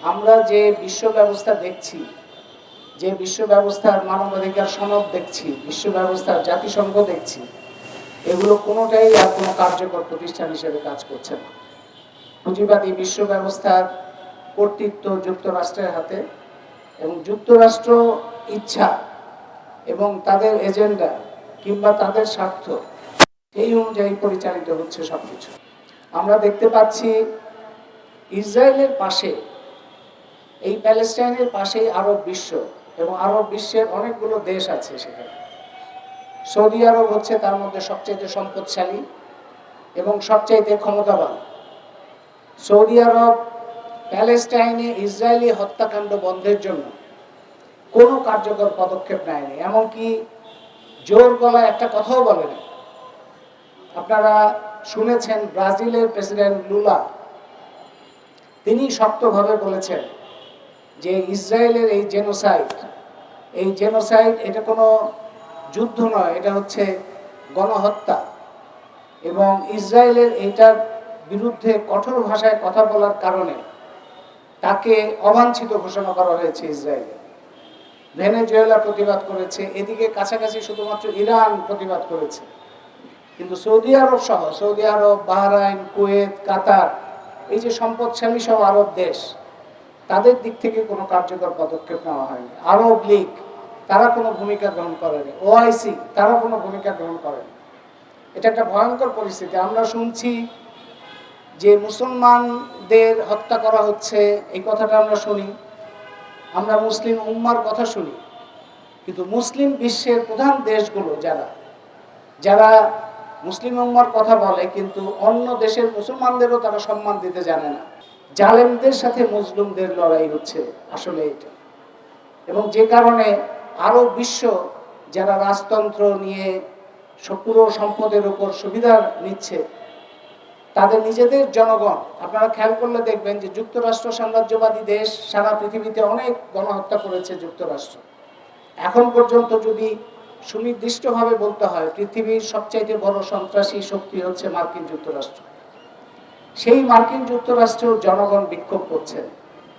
আমরা যে বিশ্ব ব্যবস্থা দেখছি, যে বিশ্ব ব্যবস্থার মানবাধিকার সনদ দেখছি, বিশ্ব ব্যবস্থার জাতিসংঘ দেখছি, এগুলো কোনোটাই আর কোনো কার্যকর প্রতিষ্ঠান হিসেবে কাজ করছে না। পুঁজিবাদী বিশ্ব ব্যবস্থার কর্তৃত্ব যুক্তরাষ্ট্রের হাতে এবং যুক্তরাষ্ট্র ইচ্ছা এবং তাদের এজেন্ডা কিংবা তাদের স্বার্থ এই অনুযায়ী পরিচালিত হচ্ছে সবকিছু। আমরা দেখতে পাচ্ছি, ইসরায়েলের পাশে এই প্যালেস্টাইনের পাশেই আরব বিশ্ব এবং আরব বিশ্বের অনেকগুলো দেশ আছে সেখানে। সৌদি আরব হচ্ছে তার মধ্যে সবচাইতে সম্পদশালী এবং সবচাইতে ক্ষমতাবান। সৌদি আরব প্যালেস্টাইনে ইসরায়েলি হত্যাকাণ্ড বন্ধের জন্য কোনো কার্যকর পদক্ষেপ নেয়নি এমনকি জোর গলায় একটা কথাও বলেনি আপনারা শুনেছেন ব্রাজিলের প্রেসিডেন্ট লুলা। তিনি শক্তভাবে বলেছেন যে ইসরায়েলের এই জেনোসাইড এই জেনোসাইড এটা কোনো যুদ্ধ নয়, এটা হচ্ছে গণহত্যা। এবং ইসরায়েলের এইটার বিরুদ্ধে কঠোর ভাষায় কথা বলার কারণে তাকে অবাঞ্ছিত ঘোষণা করা হয়েছে ইসরায়েলে। ভেনেজুয়েলা প্রতিবাদ করেছে, এদিকে কাছাকাছি শুধুমাত্র ইরান প্রতিবাদ করেছে। কিন্তু সৌদি আরব সহ, Saudi Arab, Bahrain, Kuwait, Qatar, এই যে সম্পদশালী সব আরব দেশ তাদের দিক থেকে কোনো কার্যকর পদক্ষেপ নেওয়া হয়নি। আরব লীগ, তারা কোনো ভূমিকা গ্রহণ করেনি। ওআইসি তারা কোনো ভূমিকা গ্রহণ করেনি। এটা একটা ভয়ঙ্কর পরিস্থিতি। আমরা শুনছি যে মুসলমানদের হত্যা করা হচ্ছে, এই কথাটা আমরা শুনি। আমরা মুসলিম উম্মার কথা শুনি। কিন্তু মুসলিম বিশ্বের প্রধান দেশগুলো যারা যারা মুসলিম উম্মার কথা বলে, কিন্তু অন্য দেশের মুসলমানদেরও তারা সম্মান দিতে জানে না। জালেমদের সাথে মুসলিমদের লড়াই হচ্ছে, আসলে এটা। এবং যে কারণে আরও বিশ্ব যারা রাজতন্ত্র নিয়ে পুরো সম্পদের উপর সুবিধা নিচ্ছে, তাদের নিজেদের জনগণ, আপনারা খেয়াল করলে দেখবেন যে যুক্তরাষ্ট্র সাম্রাজ্যবাদী দেশ সারা পৃথিবীতে অনেক গণহত্যা করেছে যুক্তরাষ্ট্র। এখন পর্যন্ত যদি সুনির্দিষ্টভাবে বলতে হয়, পৃথিবীর সবচাইতে বড় সন্ত্রাসী শক্তি হচ্ছে মার্কিন যুক্তরাষ্ট্র। সেই মার্কিন যুক্তরাষ্ট্রের জনগণ বিক্ষোভ করছে।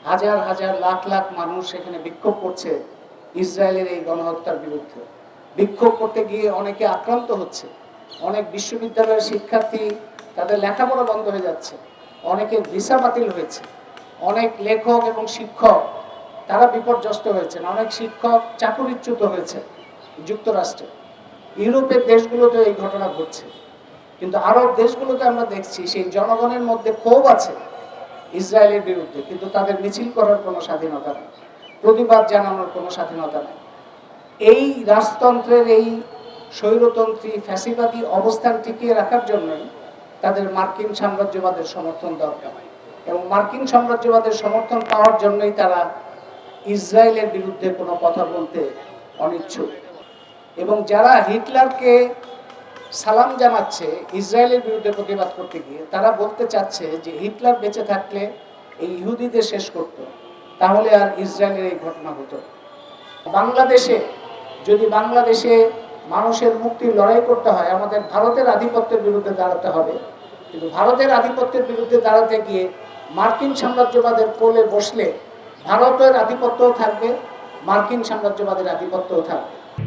হাজার হাজার লাখ লাখ মানুষ সেখানে বিক্ষোভ করছে ইসরায়েলের এই গণহত্যার বিরুদ্ধে। বিক্ষোভ করতে গিয়ে অনেকে আক্রান্ত হচ্ছে। অনেক বিশ্ববিদ্যালয়ের শিক্ষার্থী তাদের লেখাপড়া বন্ধ হয়ে যাচ্ছে। অনেকের ভিসা বাতিল হয়েছে। অনেক লেখক এবং শিক্ষক তারা বিপর্যস্ত হয়েছেন। অনেক শিক্ষক চাকুরিচ্যুত হয়েছে যুক্তরাষ্ট্রে। ইউরোপের দেশগুলোতে এই ঘটনা ঘটছে। কিন্তু আরব দেশগুলোতে আমরা দেখছি, সেই জনগণের মধ্যে ক্ষোভ আছে ইসরায়েলের বিরুদ্ধে, কিন্তু তাদের মিছিল করার কোনো স্বাধীনতা নেই, প্রতিবাদ জানানোর কোনো স্বাধীনতা নেই। এই রাজতন্ত্রের এই স্বৈরতন্ত্রী ফ্যাসিবাদী অবস্থান টিকিয়ে রাখার জন্যই তাদের মার্কিন সাম্রাজ্যবাদের সমর্থন দরকার। এবং মার্কিন সাম্রাজ্যবাদের সমর্থন পাওয়ার জন্যই তারা ইসরায়েলের বিরুদ্ধে কোনো কথা বলতে অনিচ্ছুক। এবং যারা হিটলারকে সালাম জানাচ্ছে ইসরায়েলের বিরুদ্ধে প্রতিবাদ করতে গিয়ে। তারা বলতে চাচ্ছে যে হিটলার বেঁচে থাকলে এই ইহুদিদের শেষ করত, তাহলে আর ইসরায়েলের এই ঘটনা হতো। বাংলাদেশে, যদি বাংলাদেশে মানুষের মুক্তির লড়াই করতে হয়, আমাদের ভারতের আধিপত্যের বিরুদ্ধে দাঁড়াতে হবে। কিন্তু ভারতের আধিপত্যের বিরুদ্ধে দাঁড়াতে গিয়ে মার্কিন সাম্রাজ্যবাদের কোলে বসলে ভারতের আধিপত্যও থাকবে, মার্কিন সাম্রাজ্যবাদের আধিপত্যও থাকবে।